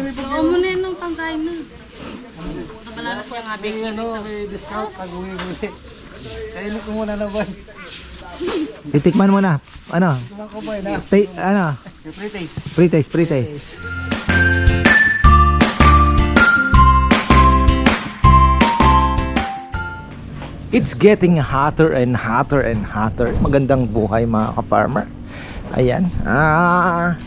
Oo mo na yun ng pangkain na. Nabalalas niya nga, May ano, may discount pag uwi-uwi. Kainin ko muna naman. Titikman mo na. Ano? Kumain ko ba na? Ta- ano? Yung free taste. Pre-taste, pre-taste. It's getting hotter and hotter and hotter. Magandang buhay mga ka-farmer. Ayan. Ah,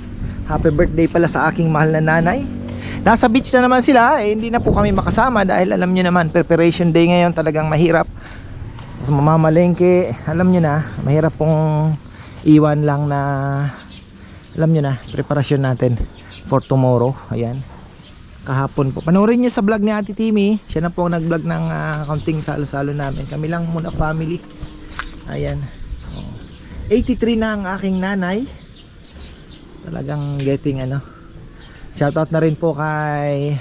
happy birthday pala sa aking mahal na nanay. Nasa beach na naman sila. Eh, hindi na po kami makasama dahil alam nyo naman, preparation day ngayon talagang mahirap. Tapos mamamalengke, alam nyo na, mahirap pong iwan lang na alam nyo na, preparasyon natin for tomorrow. Ayan. Kahapon po. Panoorin nyo sa vlog ni Ate Timmy. Siya na po ang nag-vlog ng ah, kaunting salo-salo namin. Kami lang muna family. Ayan. Oh. 83 na ang aking nanay. Talagang getting ano. Shoutout na rin po kay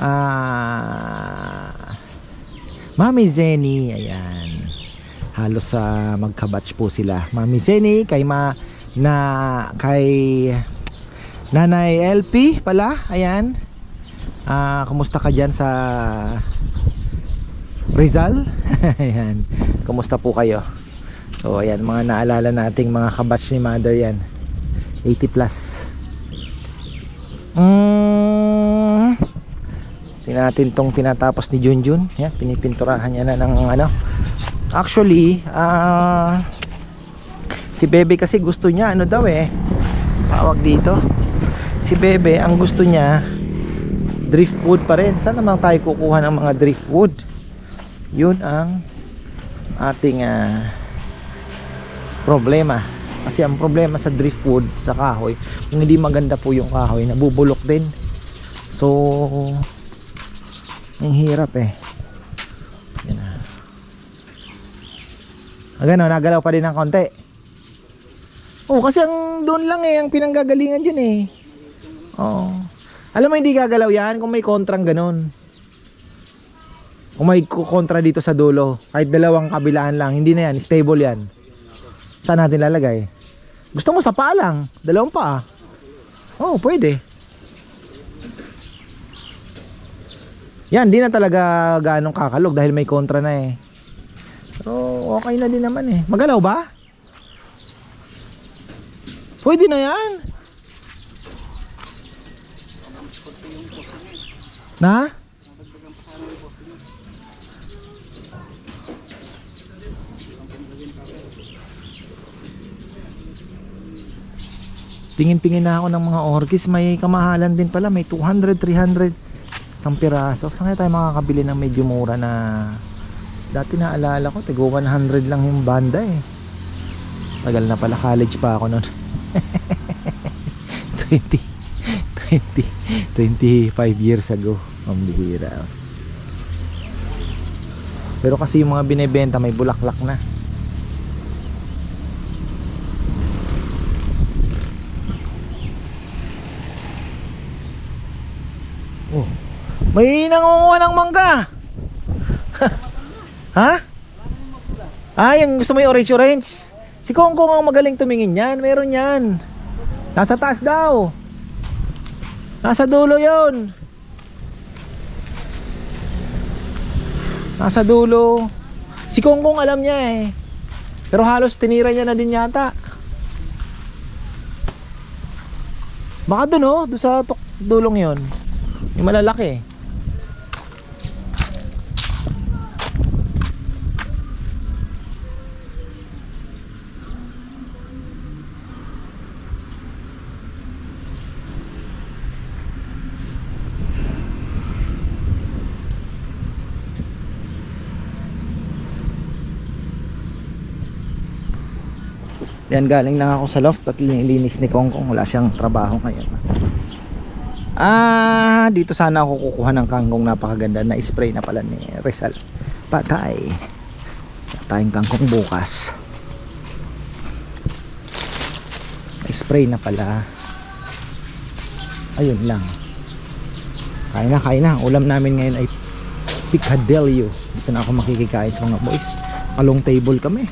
ah Mami Zenny. Ayan. Halos sa magkabatch po sila. Mami Zenny kay ma na kay Nanay LP pala, ayan. Ah, kumusta ka diyan sa Rizal? ayan. Kumusta po kayo? So, ayan, mga naalala nating mga kabatch ni Mother yan. 80 plus. Mm. Tingnan natin tong tinatapos ni Junjun. Yan, pinipinturahan niya na ng ano. Actually, ah si Bebe kasi gusto niya ano daw eh. Tawag dito si Bebe ang gusto niya driftwood pa rin saan naman tayo kukuha ng mga driftwood yun ang ating ah, problema kasi ang problema sa driftwood sa kahoy kung hindi maganda po yung kahoy nabubulok din so ang hirap eh yan na ah, gano'n nagalaw pa din ng konti oh kasi ang doon lang eh ang pinanggagalingan dyan eh Oo. Alam mo hindi gagalaw yan kung may kontrang ganun. Kung may kontra dito sa dulo, kahit dalawang kabilaan lang, hindi na yan, stable yan. Saan natin lalagay? Gusto mo sa paa lang, dalawang paa. Oo, oh, pwede. Yan, di na talaga ganong kakalog dahil may kontra na eh. Pero okay na din naman eh. Magalaw ba? Pwede na yan. Na? Tingin-tingin na ako ng mga orchids. May kamahalan din pala. May 200, 300 isang piraso. Saan tayo makakabili ng medyo mura na dati naalala ko, tigo 100 lang yung banda eh. Tagal na pala, college pa ako noon. 20 20 25 years ago ang bihira pero kasi yung mga binebenta may bulaklak na oh may nangunguha ng mangga ha? ah yung gusto mo yung orange orange si Kongkong ang magaling tumingin yan meron yan nasa taas daw Nasa dulo yon. Nasa dulo. Si Kongkong alam niya eh. Pero halos tinira niya na din yata. Baka doon oh, doon sa dulong yon. Yung malalaki. Yan galing lang ako sa loft at linilinis ni Kongkong. Wala siyang trabaho ngayon. Ah, dito sana ako kukuha ng kangkong napakaganda na spray na pala ni Rizal. Patay. Tayong kangkong bukas. Spray na pala. Ayun lang. Kain na, kain na. Ulam namin ngayon ay picadillo. Dito na ako makikikain sa mga boys. Along table kami.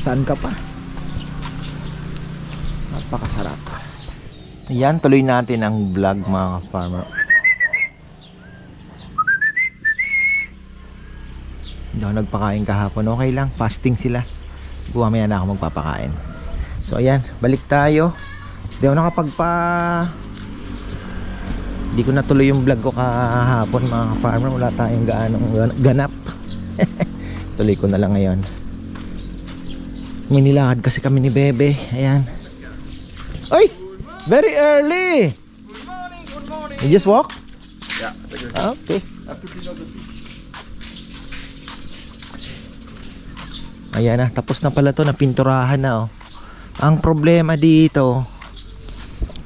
Saan ka pa? Napakasarap Yan, tuloy natin ang vlog mga farmer. Hindi ako nagpakain kahapon. Okay lang, fasting sila. Buwamaya na ako magpapakain. So ayan, balik tayo. Hindi ako nakapagpa... Hindi ko natuloy yung vlog ko kahapon mga farmer. Wala tayong gaanong gan- ganap. tuloy ko na lang ngayon. May nilakad kasi kami ni Bebe. Ayan. Ay! Very early! Good morning, good morning. You just walk? Yeah, Ah, Okay. Ayan na, tapos na pala to, napinturahan na oh. Ang problema dito,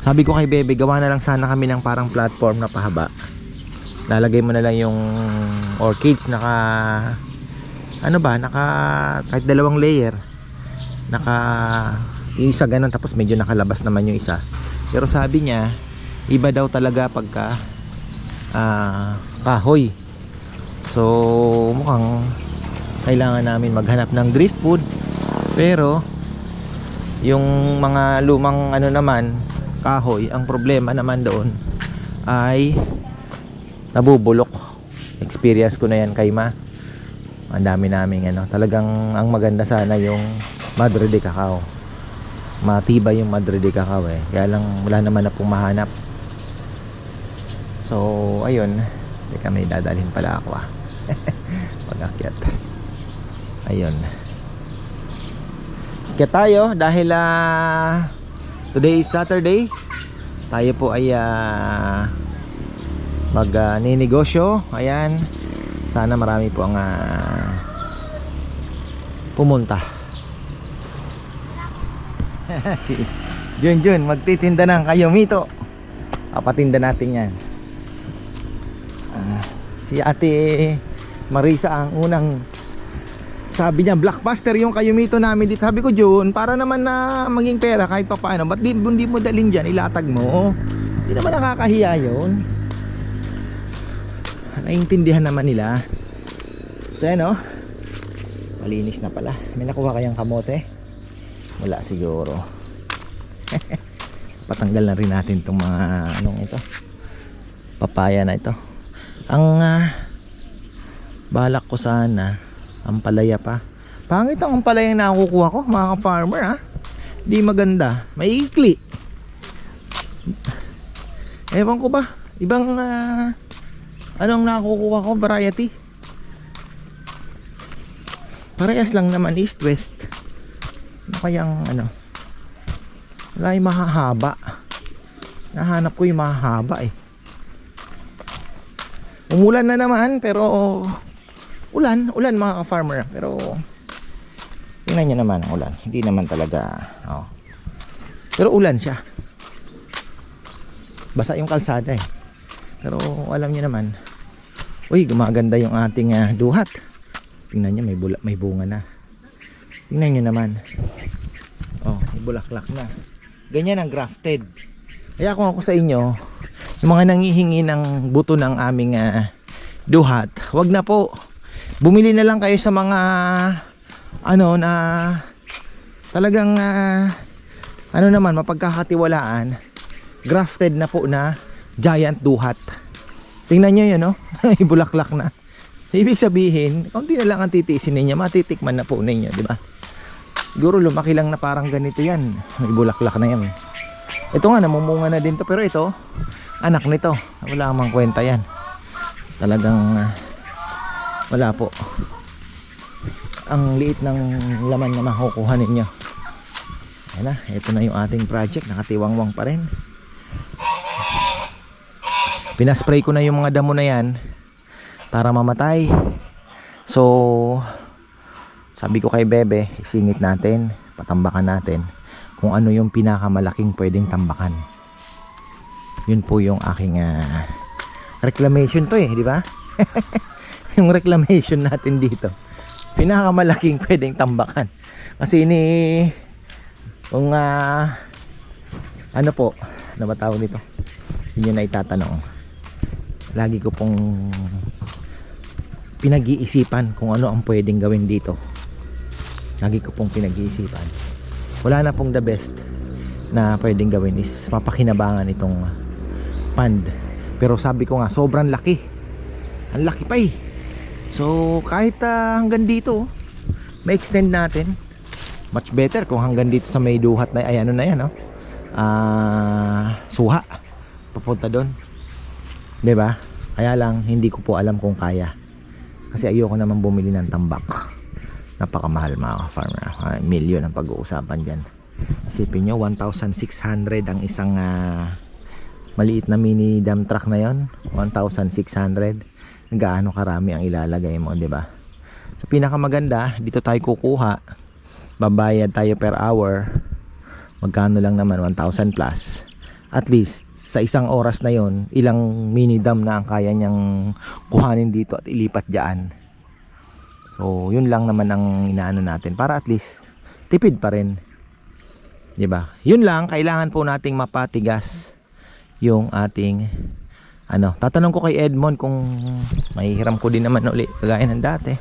sabi ko kay Bebe, gawa na lang sana kami ng parang platform na pahaba. Lalagay mo na lang yung orchids naka ano ba, naka kahit dalawang layer. Naka yung isa ganun tapos medyo nakalabas naman yung isa. Pero sabi niya, iba daw talaga pagka ah, kahoy. So mukhang kailangan namin maghanap ng driftwood pero yung mga lumang ano naman kahoy ang problema naman doon ay nabubulok experience ko na yan kay ma ang dami naming ano talagang ang maganda sana yung madre de cacao matibay yung madre de cacao eh. Kaya lang wala naman na pong mahanap. So ayun. Teka may dadalhin pala ako ah. Pag-akyat. Ayun. Kaya tayo dahil ah, today is Saturday. Tayo po ay ah, mag ah, ninegosyo. Ayan. Sana marami po ang ah, pumunta si Jun Jun magtitinda ng kayo mito. Papatinda natin yan. Ah, si ate Marisa ang unang sabi niya blockbuster yung kayumito namin dito. Sabi ko Jun para naman na maging pera kahit pa paano ba't di, hindi mo dalhin dyan ilatag mo? Hindi naman nakakahiya yun. Naiintindihan naman nila. So yan oh malinis na pala. May nakuha kayang kamote wala siguro. Patanggal na rin natin itong mga anong ito? Papaya na ito. Ang ah, balak ko sana ang palaya pa. Pangit ang palaya na nakukuha ko mga farmer ha? Di maganda. Maikli. Ewan ko ba? Ibang ah, anong nakukuha ko? Variety. Parehas lang naman east west kayang ano wala yung mahahaba. Nahanap ko yung mahahaba eh. Umulan na naman pero ulan ulan mga farmer pero tingnan nyo naman ang ulan. Hindi naman talaga oh. pero ulan siya. Basa yung kalsada eh. Pero alam nyo naman uy gumaganda yung ating ah, duhat. Tingnan nyo may, bula, may bunga na. Tingnan nyo naman bulaklak na. Ganyan ang grafted. Kaya kung ako sa inyo yung mga nangihingi ng buto ng aming ah, duhat wag na po. Bumili na lang kayo sa mga ano na talagang ah, ano naman mapagkakatiwalaan. Grafted na po na giant duhat. Tingnan nyo yun no? May bulaklak na. Ibig sabihin kaunti na lang ang titiisin ninyo. Matitikman na po ninyo di ba siguro lumaki lang na parang ganito yan. May bulaklak na yan. Ito nga namumunga na din to. Pero ito anak nito. Wala mang kwenta yan. Talagang ah, wala po. Ang liit ng laman na makukuha ninyo. Ayan na ito na yung ating project. Nakatiwangwang pa rin. Pinaspray ko na yung mga damo na yan para mamatay. So sabi ko kay Bebe isingit natin patambakan natin kung ano yung pinakamalaking pwedeng tambakan. Yun po yung aking ah, reclamation to eh di ba? Yung reclamation natin dito. Pinakamalaking pwedeng tambakan. Kasi ni kung ah, ano po ano ba tawag nito yun yung naitatanong. Lagi ko pong pinag-iisipan kung ano ang pwedeng gawin dito lagi ko pong pinag-iisipan wala na pong the best na pwedeng gawin is mapakinabangan itong pond. Pero sabi ko nga, sobrang laki. Ang laki pa eh. So, kahit ah, hanggang dito, ma-extend natin. Much better kung hanggang dito sa may duhat na, ay ano na yan, no? Ah, suha. Papunta doon. 'Di ba? Kaya lang, hindi ko po alam kung kaya. Kasi ayoko naman bumili ng tambak. Napakamahal mga farmer. Uh, million ang pag-uusapan dyan. Isipin nyo, 1,600 ang isang ah, maliit na mini dump truck na yon 1,600 gaano karami ang ilalagay mo, di ba? Sa pinakamaganda, dito tayo kukuha. Babayad tayo per hour. Magkano lang naman 1,000 plus. At least sa isang oras na yon, ilang mini dam na ang kaya niyang kuhanin dito at ilipat diyan. So, yun lang naman ang inaano natin para at least tipid pa rin. 'Di ba? Yun lang kailangan po nating mapatigas yung ating ano, tatanong ko kay Edmond kung mahihiram ko din naman uli kagaya ng dati.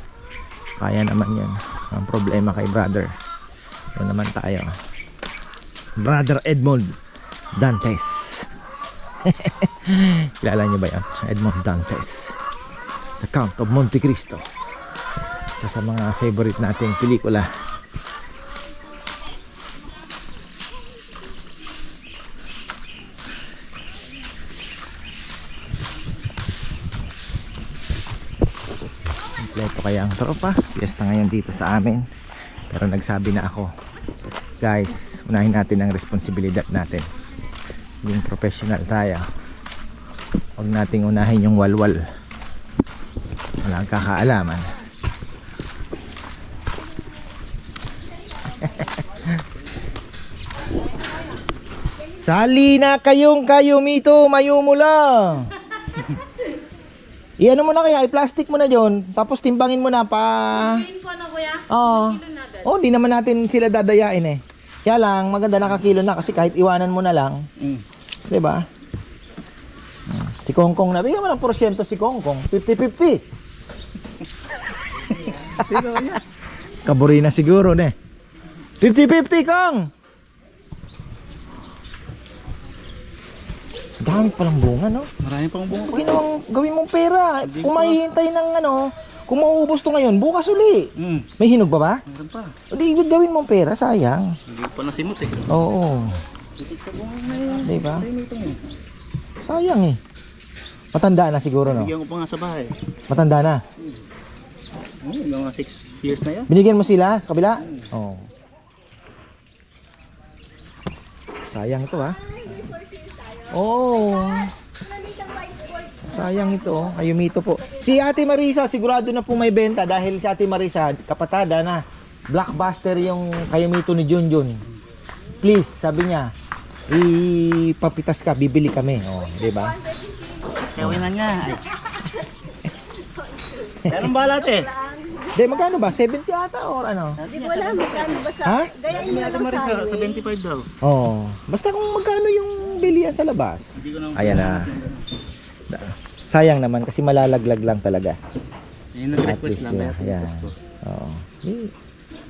Kaya naman 'yan. Ang problema kay brother. Yun naman tayo. Brother Edmond Dantes. Kilala niyo ba yan? Edmond Dantes. The Count of Monte Cristo. Isa sa mga favorite nating pelikula. Kompleto kaya ang tropa. Fiesta ngayon dito sa amin. Pero nagsabi na ako, guys, unahin natin ang responsibilidad natin. Yung professional tayo. Huwag nating unahin yung walwal. Wala kang kakaalaman. Sali na kayong kayo mito, mayumula. Iano mo na kaya, i-plastic mo na yon, tapos timbangin mo na pa. Pin ko na kuya. Oo. Kilo na agad. Oh, di naman natin sila dadayain eh. Kaya lang, maganda nakakilo na kasi kahit iwanan mo na lang. Mm. 'Di ba? Hmm. Si Kongkong na, bigyan mo ng porsyento si Kongkong. 50-50. Kaburi na siguro, ne. 50-50, Kong! Dami palang bunga, no? Marami pang bunga. Pag ginawang, gawin mong pera. Kung mahihintay ng ano, kung mauubos to ngayon, bukas uli. Mm. May hinog ba ba? Meron pa. Hindi, gawin mong pera, sayang. Hindi pa nasimot eh. Oo. Di ba? Sayang eh. Matanda na siguro, no? Bigyan ko pa nga sa bahay. Matanda na. Oh, mga 6 years na yan. Binigyan mo sila sa kabila? Oo. Sayang ito, ha? Oo. Sayang ito, oh. Ayumito po. Si Ate Marisa, sigurado na po may benta dahil si Ate Marisa, kapatada na. Blockbuster yung Kayumito ni Junjun. Please, sabi niya, ipapitas ka, bibili kami. Oh, di ba? Kaya na nga. Meron ba lahat eh? Di, magkano ba? 70 ata or ano? Hindi ko alam magkano ba sa... Ha? Gayain mo na lang sa Sa 75 daw. Oh, basta kung magkano yung bilihan sa labas. Hindi na. Ayan na. Da- Sayang naman kasi malalaglag lang talaga. Yun At nag-request least, lang. yeah, kaya yeah. request ko. Oo. Eh,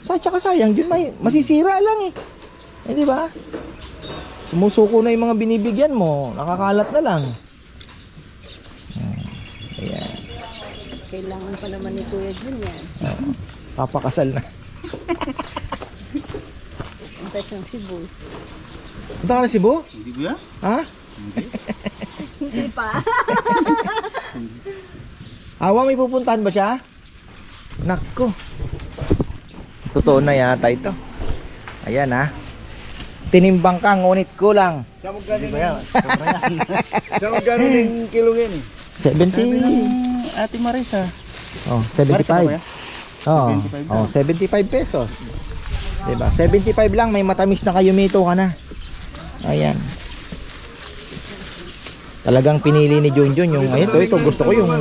Sa tsaka sayang, yun may masisira lang eh. Eh di ba? Sumusuko na yung mga binibigyan mo, nakakalat na lang. Hmm. Ayan. Kailangan pa naman ni Kuya Jun yan. Oo. Papakasal na. Punta siyang Cebu. Punta ka na Cebu? Hindi ko yan. Ha? Hindi pa. Awa, may pupuntahan ba siya? Nako. Totoo na yata ito. Ayan ha. Tinimbang ka, ngunit kulang. Siya magkano yan? Siya magkano yung kilong yan eh? 70. Ate Marisa. Oh, Marisa ba 75. yan? Oh, 75 oh, 75 pesos. 'Di ba? 75 lang, may matamis na kayo mito ka na. Ayan. Talagang pinili ni Junjun yung ito, ito gusto ko yung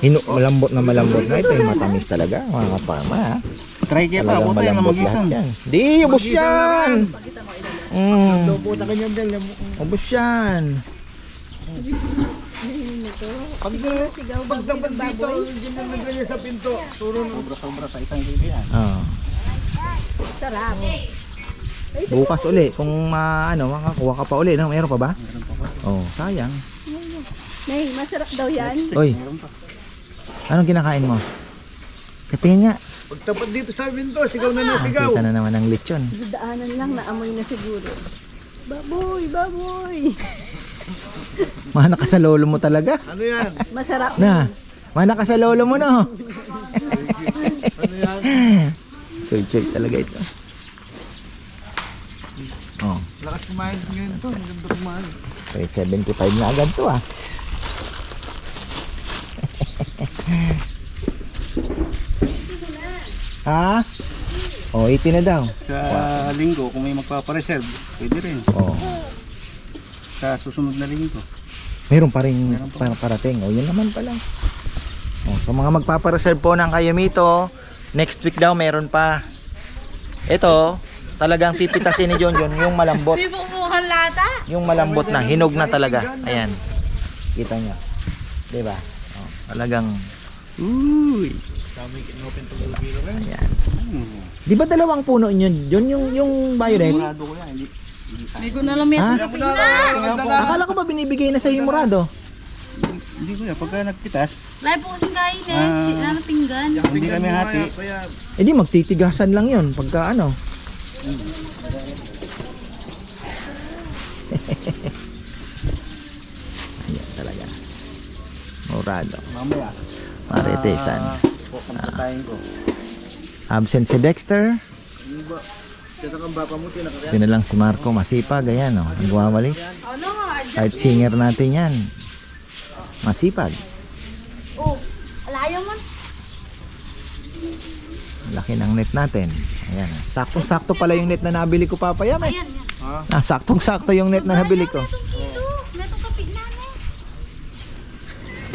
hinu malambot na malambot na ito yung matamis talaga mga kaparma ha. Try kaya pa. Buta yan na malambot mag-isang. lahat yan. Di, ubos yan. Mm, Niyan din. ubos yan. Pag pagdapat dito, hindi mo naglagay sa pinto. Turo na. Sobra-sobra sa isang kilo yan. Oh. Sarap. Bukas uli kung ma, ano, makakuha ka pa uli, no? Meron pa ba? Oh, sayang. Nay, masarap daw yan. Oy. Anong kinakain mo? Katingin nga. Pagtapat dito sa pinto, sigaw na na Ah, sigaw. kita na naman ng lechon. Daanan lang, naamoy na siguro. Baboy, baboy. Mana ka sa lolo mo talaga. Ano yan? Masarap. Na. Mana ka sa lolo mo no. Ano yan? Choy-choy talaga ito. Oh, Lakas kumain ngayon to. Maganda kumain. okay, 75 na agad to ah. ha? Oh, 80 na daw. Sa linggo, kung may magpapareserve, pwede rin. Oh, Sa susunod na linggo. Meron pa rin para parating. Oh, yun naman pala. Oh, sa mga magpapareserve po ng Kayamito, next week daw meron pa. Ito, talagang pipitasin ni John John yung malambot. May bukbukan lata. Yung malambot na, hinog na talaga. Ayan. Kita nyo. Diba? Oh, talagang, uy. Ayan. Di ba dalawang puno yun? Yun yung, yung violet? Sigurado ko yan, hindi. May gunalamit. Ha? Na. Akala ko ba binibigay na sa yung murado? Hindi ko yan. Pagka nagpitas, Lahat po kasing kain eh. Ah. Si- Ano pinggan. hindi kami hati. Eh di magtitigasan lang yun pagka ano. Ayan talaga. Murado. Mamaya. Maritesan. Ah, Pupuntahin ko. Absent si Dexter. kaya kang baka mo, tinakakaya. Ito na lang si Marco masipag. Ayan o. Oh, nagwawalis. Ano? Kahit singer natin yan. Masipag. Oh, alayo man. Laki ng net natin. Ayan. oh. Saktong-sakto pala yung net na nabili ko papaya. May. Ayan, yan. Ah, saktong-sakto yung net na nabili ko.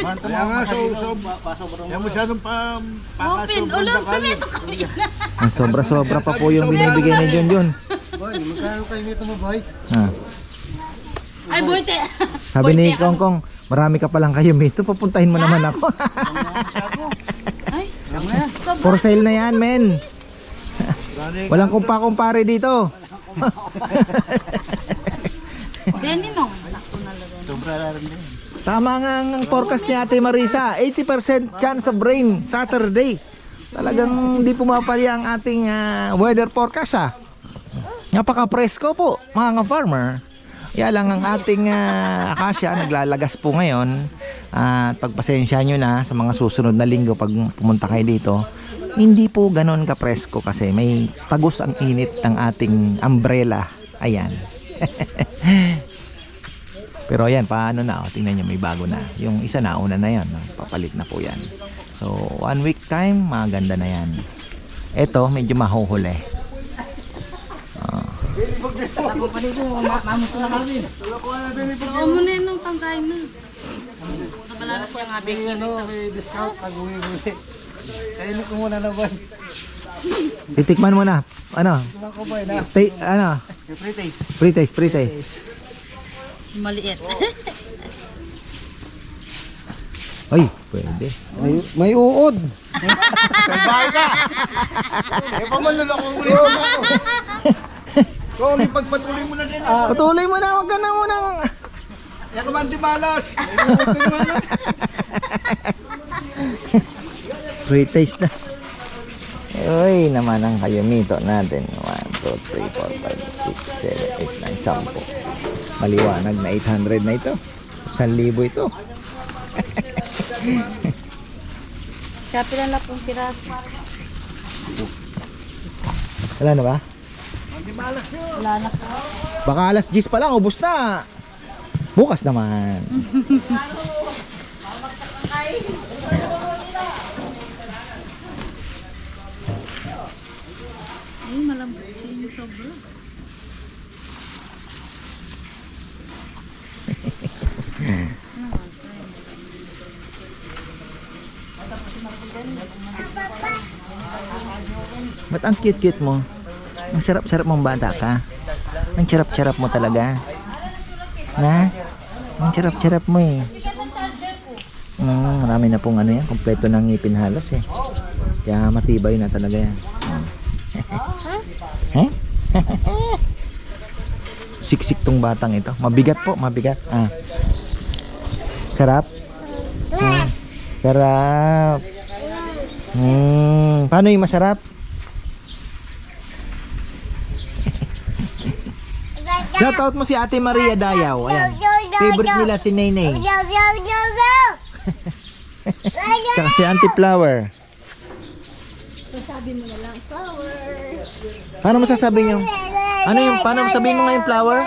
Kaya nga, so, so, Pasobra kaya masyadong pa, Open. pakasobrang sakali. kapi na. Ang sobra-sobra pa po yung binibigay ni John John. Boy, magkano kayo nito mo, boy? Ah. Ay, buwite. Sabi ni Kong Kong, marami ka palang kayo mito, papuntahin mo naman ako. Ay, For sale na yan, men. Walang kumpa-kumpare dito. Denny no. Nakto na lang. Sobra na rin din. Tama nga ang forecast ni Ate Marisa, 80% chance of rain Saturday. Talagang di pumapali ang ating ah, weather forecast ah. Napaka-presko po, mga farmer. Kaya lang ang ating uh, akasya naglalagas po ngayon. At pagpasensya nyo na sa mga susunod na linggo pag pumunta kayo dito. Hindi po ganon ka-presko kasi may tagos ang init ng ating umbrella. Ayan. Pero ayan, paano na? Tingnan nyo, may bago na. Yung isa na, una na yan. Papalit na po yan. So, one week time, maganda na yan. Ito, medyo mahuhuli. Ah. Oo mo na yun ng pangkain na. Nabalanat niya nga. May ano, may discount, pag-uwi mo eh. Kainin ko muna na, boy. Titikman mo na. Ano? Ko, na. Ta- ano? Free taste. Pre-taste, pre-taste. Maliit. Ay, pwede. May, may uod. Sabay ka. Eh, pamanluloko ko rin ako. Kung ipagpatuloy mo na din. ah. Patuloy mo na, wag ka na muna. Yan ka man di malas. Pre-taste na. Uy, naman ang kayumito natin. 1, 2, 3, 4, 5, 6, 7, 8, 9, 10. Maliwanag na 800 na ito. 1,000 ito. Kapi lang lang pong piraso. Wala na ba? Wala na po. Baka alas 10 pa lang, ubos na. Bukas naman. Ay, malambot yung sobra. Ba't ang cute-cute mo? Ang sarap-sarap mong bata ka. Ang charap-charap mo talaga. Na? Ang charap-charap mo eh. Mm, marami na pong ano yan. Kompleto ng ngipin halos eh. Kaya matibay na talaga yan. Mm. Eh? Busiksik tong batang ito. Mabigat po, mabigat. Ah. Sarap? Hmm. Sarap. Hmm. Paano yung masarap? Shoutout mo si Ate Maria Dayaw. Ayan. Favorite nila si Naynay. Tsaka si Auntie Flower. Sabi mo na lang, flower. Paano mo sasabihin yung... Ano yung... Paano mo sabihin mo ngayon flower?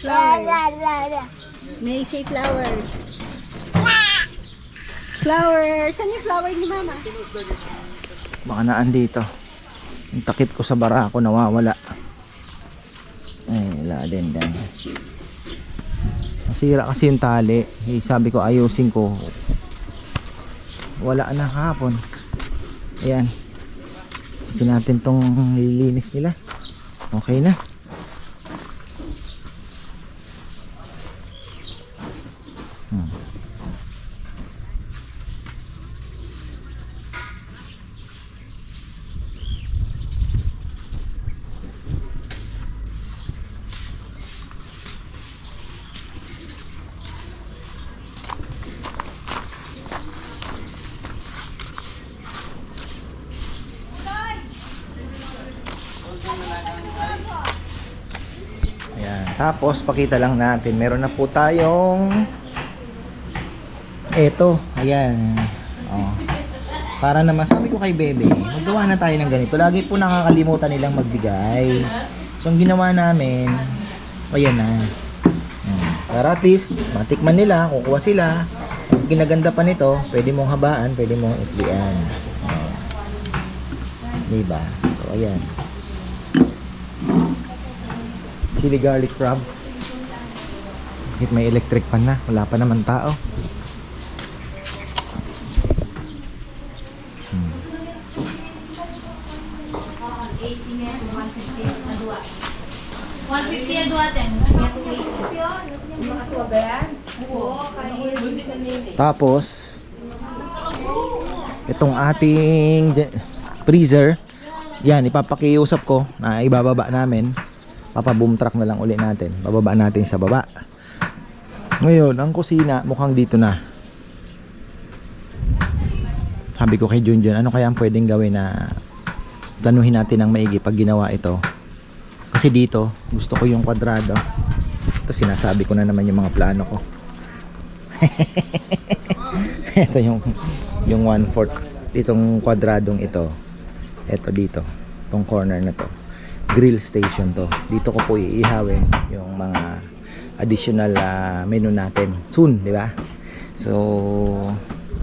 Flower. May say flower. Flower. Saan yung flower ni mama? Baka naan dito. Yung takip ko sa bara ako nawawala. Ay, wala din dan. Nasira kasi yung tali. Eh, sabi ko ayusin ko. Wala na kahapon. Ayan. Hindi natin tong lilinis nila. Okay na. Hmm. Tapos, pakita lang natin. Meron na po tayong eto. Ayan. Oh. Para naman, sabi ko kay Bebe, maggawa na tayo ng ganito. Lagi po nakakalimutan nilang magbigay. So, ang ginawa namin, ayan na. Hmm. Para at least, matikman nila, kukuha sila. Ang ginaganda pa nito, pwede mong habaan, pwede mong itlian. Oh. Diba? So, ayan. chili garlic crab. Bakit may electric pan na? Wala pa naman tao. Hmm. 150 ang duwaten. Tapos, itong ating freezer, yan, ipapakiusap ko na ibababa namin. Papaboom truck na lang uli natin. Bababa natin sa baba. Ngayon, ang kusina, mukhang dito na. Sabi ko kay Junjun, ano kaya ang pwedeng gawin na planuhin natin ng maigi pag ginawa ito. Kasi dito, gusto ko yung kwadrado. Ito sinasabi ko na naman yung mga plano ko. ito yung yung one fourth itong kwadradong ito ito dito itong corner na to grill station to dito ko po iihawin yung mga additional ah, menu natin soon di ba? So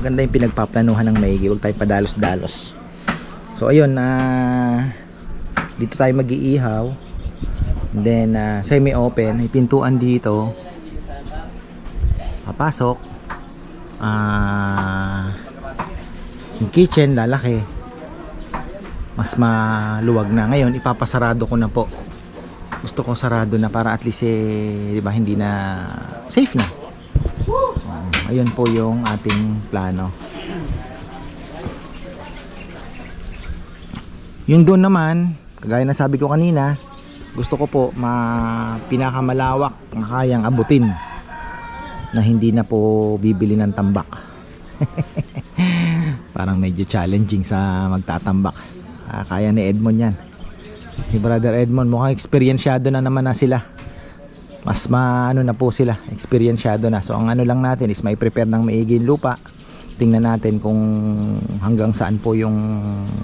maganda yung pinagpaplanuhan ng maigi huwag tayo padalos-dalos. So ayun na dito tayo mag-iihaw. Then ah, semi open may pintuan dito. Papasok. Ah yung kitchen lalaki. Mas maluwag na. Ngayon ipapasarado ko na po gusto ko sarado na para at least eh, di ba hindi na safe na Um, ayun po yung ating plano yung doon naman kagaya na sabi ko kanina gusto ko po ma pinakamalawak na kayang abutin na hindi na po bibili ng tambak. Parang medyo challenging sa magtatambak. Ah, kaya ni Edmond yan. Ni Brother Edmond, mukhang experiensyado na naman na sila. Mas maano na po sila, experiensyado na. So ang ano lang natin is may prepare ng maigi lupa. Tingnan natin kung hanggang saan po yung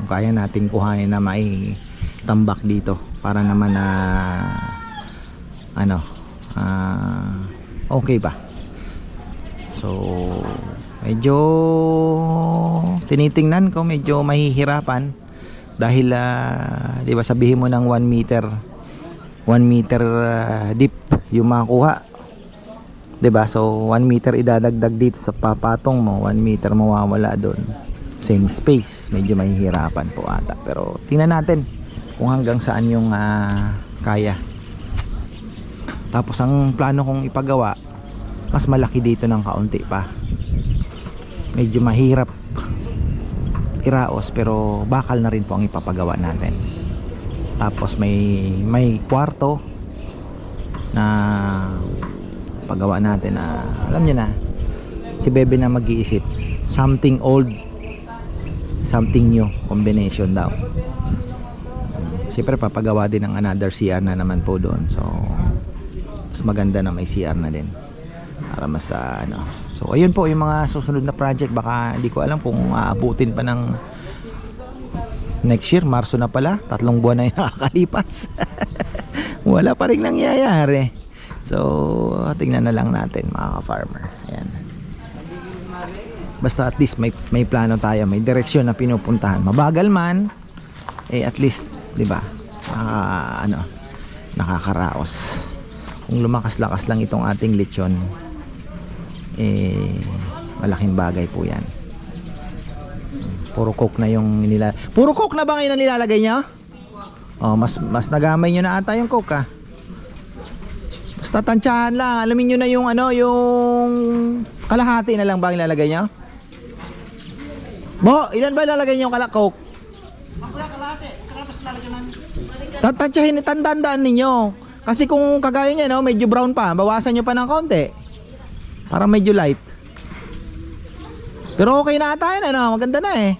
kaya nating kuhanin na may tambak dito para naman na ano ah, okay ba So, medyo tinitingnan ko medyo mahihirapan dahil ah, 'di ba sabihin mo ng 1 meter 1 meter ah, deep yung makuha. 'Di ba? So 1 meter idadagdag dito sa papatong mo, 1 meter mawawala doon. Same space, medyo mahihirapan po ata. Pero tingnan natin kung hanggang saan yung ah, kaya. Tapos ang plano kong ipagawa mas malaki dito ng kaunti pa medyo mahirap iraos pero bakal na rin po ang ipapagawa natin. Tapos may may kwarto na paggawa natin na alam niyo na si Bebe na mag-iisip something old something new combination daw. Siyempre papagawa din ng another CR na naman po doon. So mas maganda na may CR na din para mas ah, ano so ayun po yung mga susunod na project baka hindi ko alam kung aabutin pa ng next year. Marso na pala tatlong buwan na yung nakakalipas. Wala pa rin nangyayari. So tingnan na lang natin mga ka-farmer. Ayan. Basta at least may may plano tayo may direksyon na pinupuntahan. Mabagal man eh at least 'di ba ah, ano nakakaraos. Kung lumakas-lakas lang itong ating lechon eh malaking bagay po 'yan puro coke na yung nila puro coke na ba ngayon ang nilalagay niyo oh mas mas nagamay niyo na ata yung coke ah basta tansyahan lang alamin niyo na yung ano yung kalahati na lang ba ang ilalagay niyo Bo, ilan ba ilalagay niyo yung kala coke? Tatansyahin, tandandaan ninyo. Kasi kung kagaya niya, no, medyo brown pa, bawasan nyo pa ng konti. Para medyo light. Pero okay na ata yun, ano? Maganda na eh.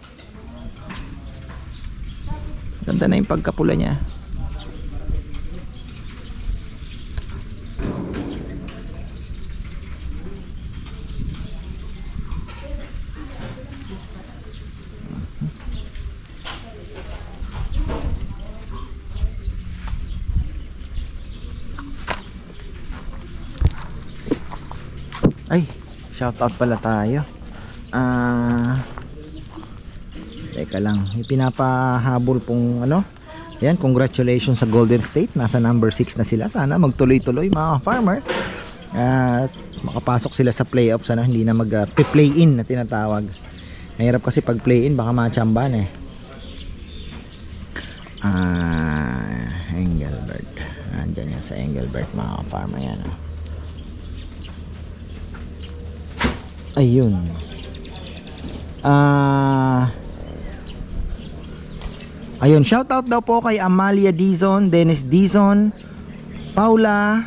Ganda na yung pagkapula niya. Ay, shoutout pala tayo. Ah, teka lang, ipinapahabol pong ano. Yan, congratulations sa Golden State. Nasa number 6 na sila. Sana magtuloy-tuloy mga farmer. At makapasok sila sa playoffs. Ano, hindi na mag-play-in na tinatawag. Mahirap kasi pag play-in baka machamban eh. Ah, Engelbert. Andyan yan sa Engelbert mga farmer yan. Oh. Ayun. Ah Ayun, shoutout daw po kay Amalia Dizon, Dennis Dizon, Paula,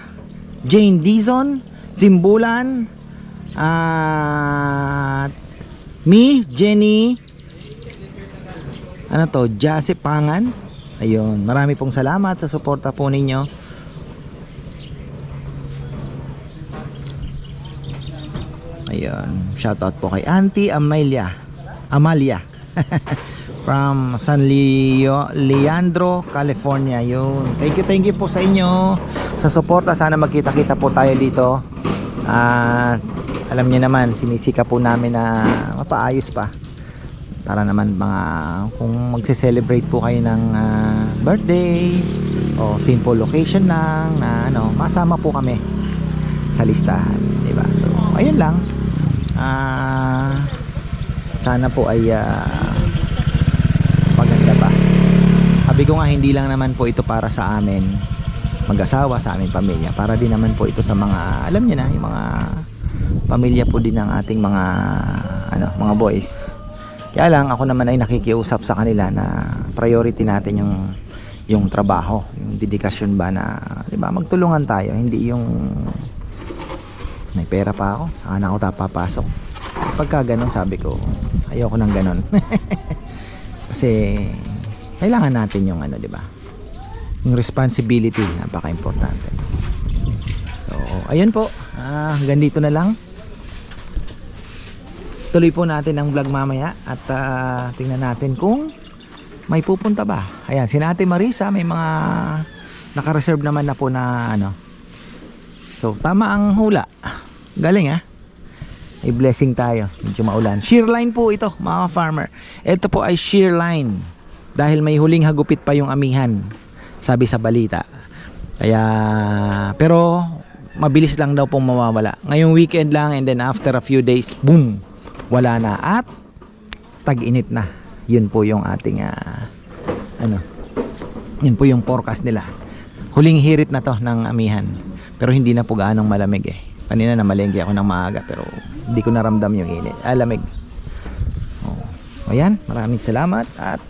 Jane Dizon, Simbulan, at me, Jenny, ano to, Jase Pangan. Ayun, marami pong salamat sa suporta po ninyo. Ayun, shoutout po kay Auntie Amalia. Amalia. From San Leo, Leandro, California. Yun. Thank you, thank you po sa inyo sa suporta. Sana magkita-kita po tayo dito. At alam niyo naman, sinisika po namin na mapaayos pa. Para naman mga kung magse-celebrate po kayo ng ah, birthday o simple location lang na ano, masama po kami sa listahan, 'di ba? So, ayun lang. Ah, sana po ay ah, maganda pa. Sabi ko nga hindi lang naman po ito para sa amin mag-asawa sa aming pamilya para din naman po ito sa mga alam niyo na yung mga pamilya po din ng ating mga ano mga boys kaya lang ako naman ay nakikiusap sa kanila na priority natin yung yung trabaho yung dedikasyon ba na di ba magtulungan tayo hindi yung may pera pa ako. Saka na ako tapapasok pagka ganun sabi ko ayoko nang ganun. Kasi kailangan natin yung ano di ba? Yung responsibility napaka-importante. So ayun po. Ah, hanggang dito na lang. Tuloy po natin ang vlog mamaya at ah, tingnan natin kung may pupunta ba. Ayan si Ate Marisa may mga naka-reserve naman na po na ano. So tama ang hula galing ah. May blessing tayo. Medyo maulan. Shear line po ito mga farmer. Ito po ay shear line. Dahil may huling hagupit pa yung amihan sabi sa balita. Kaya pero mabilis lang daw pong mawawala. Ngayong weekend lang and then after a few days boom! Wala na. At tag-init na. Yun po yung ating ah, ano. Yun po yung forecast nila. Huling hirit na to ng amihan. Pero hindi na po gaanong malamig eh kanina na malengke ako ng maaga pero hindi ko naramdam yung init. Ah, lamig oh. ayan maraming salamat at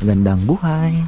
magandang buhay